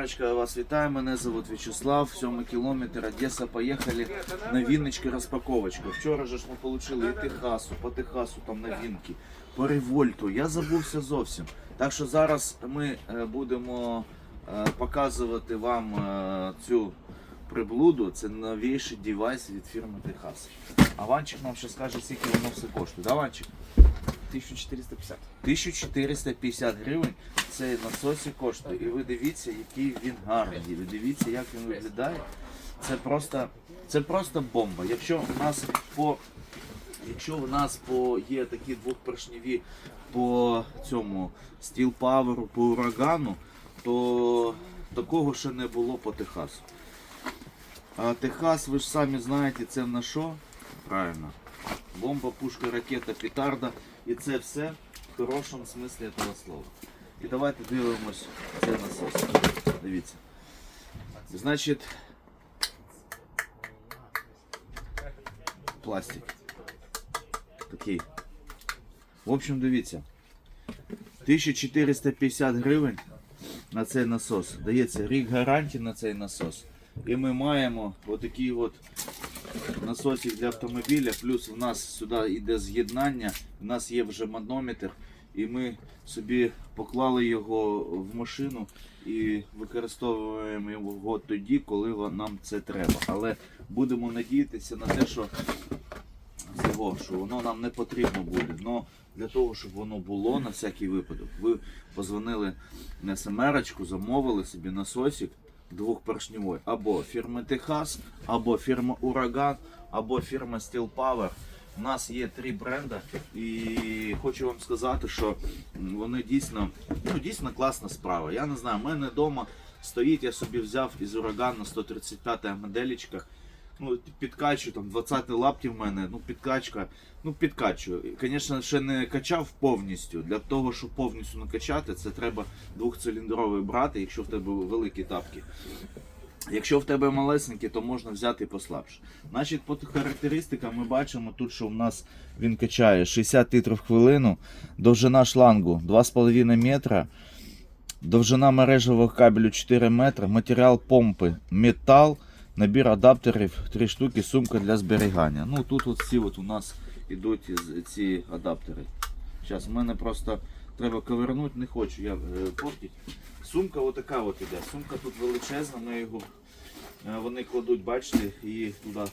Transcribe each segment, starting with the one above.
Речка, вас вітаю, мене зовут Вячеслав, 7 кілометр, Одеса, поїхали. Новиночки, розпаковочка. Вчора ж ми отримали і Техасу, по Техасу там новинки, по Револьту. Я забувся зовсім. Так що зараз ми е, будемо е, показувати вам е, цю приблуду. Це новіший девайс від фірми Техас. А Ванчик нам ще скаже, скільки воно все коштує. Да, Ванчик? 1450. 1450 гривень цей насосі коштує. І ви дивіться, який він гарний. Ви дивіться, як він виглядає. Це просто, це просто бомба. Якщо у нас по Якщо в нас по є такі двохпоршневі по цьому Steel Power, по урагану, то такого ще не було по Техасу. А Техас, ви ж самі знаєте, це на що? Правильно. Бомба, пушка, ракета, петарда. І це все в хорошому смислі цього слова. І давайте дивимось цей насос. Дивіться. Значить, пластик. Такий. В общем, дивіться. 1450 гривень на цей насос. Дається рік гарантії на цей насос. І ми маємо отакий от насосик для автомобіля. Плюс в нас сюди йде з'єднання. У нас є вже манометр. І ми собі поклали його в машину і використовуємо його тоді, коли нам це треба. Але будемо надіятися на те, що цього, що воно нам не потрібно буде. Но для того, щоб воно було на всякий випадок, ви позвонили на СМРочку, замовили собі насосик двохпоршневий або фірми Техас, або фірма Ураган, або фірма Steel Power. У нас є три бренди, і хочу вам сказати, що вони дійсно, ну, дійсно класна справа. Я не знаю, в мене вдома стоїть, я собі взяв із урагану 135 моделічка. Ну, підкачую, там 20 лапті в мене, ну підкачка, ну підкачую. Звісно, ще не качав повністю. Для того, щоб повністю накачати, це треба двохциліндровий брати, якщо в тебе великі тапки. Якщо в тебе малесенькі, то можна взяти послабше. Значить, по характеристикам ми бачимо тут, що в нас він качає 60 літрів в хвилину, довжина шлангу 2,5 метра, довжина мережевого кабелю 4 метри, матеріал помпи метал, набір адаптерів три штуки, сумка для зберігання. Ну тут от всі от у нас йдуть ці адаптери. Зараз в мене просто треба ковернути, не хочу я е, портити. Сумка отака от іде. Сумка тут величезна, ми його е, вони кладуть, бачите, її туди.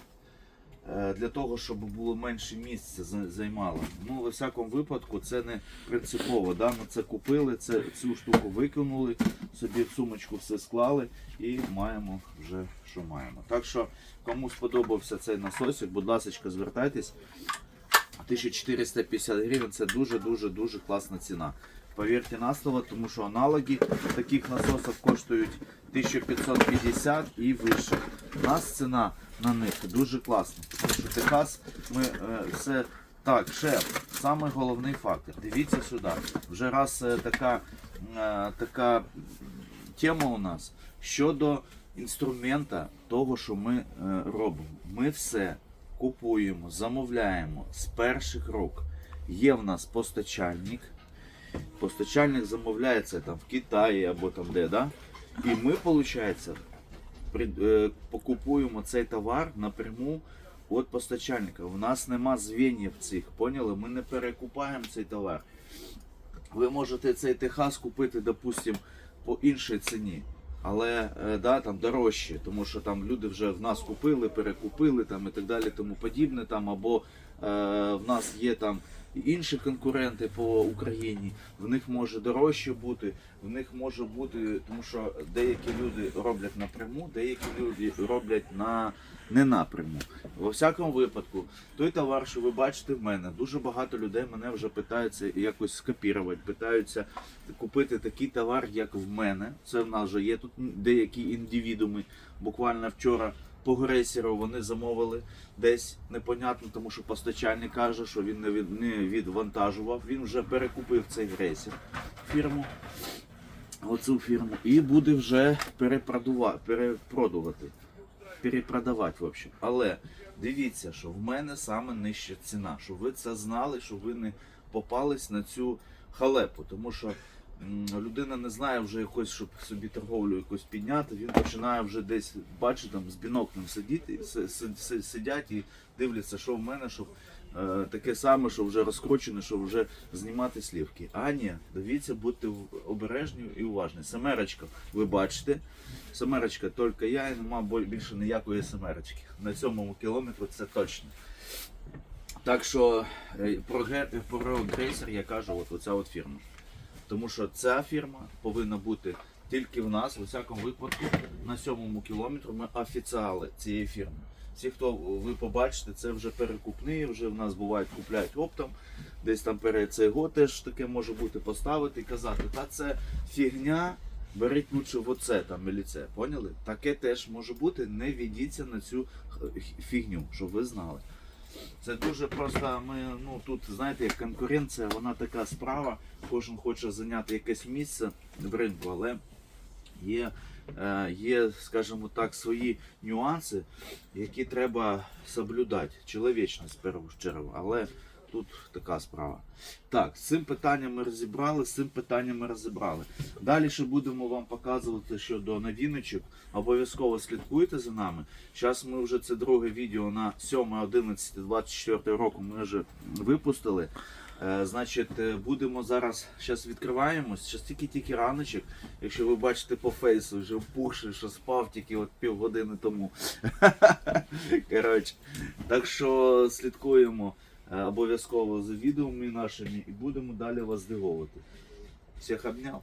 Е, Для того, щоб було менше місця займало. Ну, в всякому випадку, це не принципово. Да? Ми це купили, це, цю штуку викинули, собі в сумочку все склали і маємо вже, що маємо. Так що, кому сподобався цей насосик, будь ласка, звертайтесь. 1450 гривень це дуже-дуже дуже класна ціна. Повірте на слово, тому що аналоги таких насосів коштують 1550 і вище. У нас ціна на них дуже класна. Тому що Техас ми е, все. Так, шеф, саме головний фактор. Дивіться сюди. Вже раз е, така, е, така тема у нас щодо інструмента того, що ми е, робимо. Ми все купуємо, замовляємо з перших рук. Є в нас постачальник. Постачальник замовляється там в Китаї або там де, да? І ми, виходить, е, покупуємо цей товар напряму від постачальника. У нас нема звеньїв цих, поняли? Ми не перекупаємо цей товар. Ви можете цей Техас купити, допустим, по іншій ціні. Але е, да, там дорожче, тому що там люди вже в нас купили, перекупили там і так далі, тому подібне. Там або е, в нас є там інші конкуренти по Україні, в них може дорожче бути, в них може бути, тому що деякі люди роблять напряму, деякі люди роблять на не напряму. Во всякому випадку, той товар, що ви бачите в мене, дуже багато людей мене вже питаються якось скопірувати, питаються купити такий товар, як в мене. Це в нас вже є тут деякі індивідуми. Буквально вчора по грейсеру вони замовили десь непонятно, тому що постачальник каже, що він не, від, не відвантажував. Він вже перекупив цей грейсер фірму. Оцю фірму, і буде вже перепродува- перепродувати, перепродавати, в общем. Але дивіться, що в мене саме нижча ціна, щоб ви це знали, щоб ви не попались на цю халепу. Тому що людина не знає вже якось, щоб собі торговлю якусь підняти, він починає вже десь, бачить, там з біноклем сидіти, си- си- си- сидять і дивляться, що в мене, щоб е, таке саме, що вже розкручене, щоб вже знімати слівки. А дивіться, будьте обережні і уважні. Семерочка, ви бачите, семерочка тільки я і нема більше ніякої семерочки. На сьомому кілометру це точно. Так що е, про, про Грейсер я кажу, от оця от фірма. Тому що ця фірма повинна бути тільки в нас, у всякому випадку, на сьомому кілометру ми офіціали цієї фірми. Всі, хто ви побачите, це вже перекупні, вже в нас бувають купляють оптом. Десь там перед цей год теж таке може бути поставити і казати, та це фігня, беріть лучше в оце там і це. Поняли? Таке теж може бути, не ведіться на цю фігню, щоб ви знали. Це дуже просто. Ми ну тут знаєте, як конкуренція, вона така справа. Кожен хоче зайняти якесь місце в ринку, але є, е, є, скажімо так, свої нюанси, які треба соблюдати. Чоловічність першу чергу, але тут така справа. Так, з цим питанням ми розібрали, з цим питанням ми розібрали. Далі ще будемо вам показувати щодо новіночок. Обов'язково слідкуйте за нами. Зараз ми вже це друге відео на 7, 11, 24 року ми вже випустили. Е, Значить, е, будемо зараз, зараз відкриваємось, зараз тільки-тільки раночок. Якщо ви бачите по фейсу, вже впухши, що спав тільки от півгодини тому. Коротше, так що слідкуємо обов'язково за відео нашими і будемо далі вас здивовувати. Всіх обняв.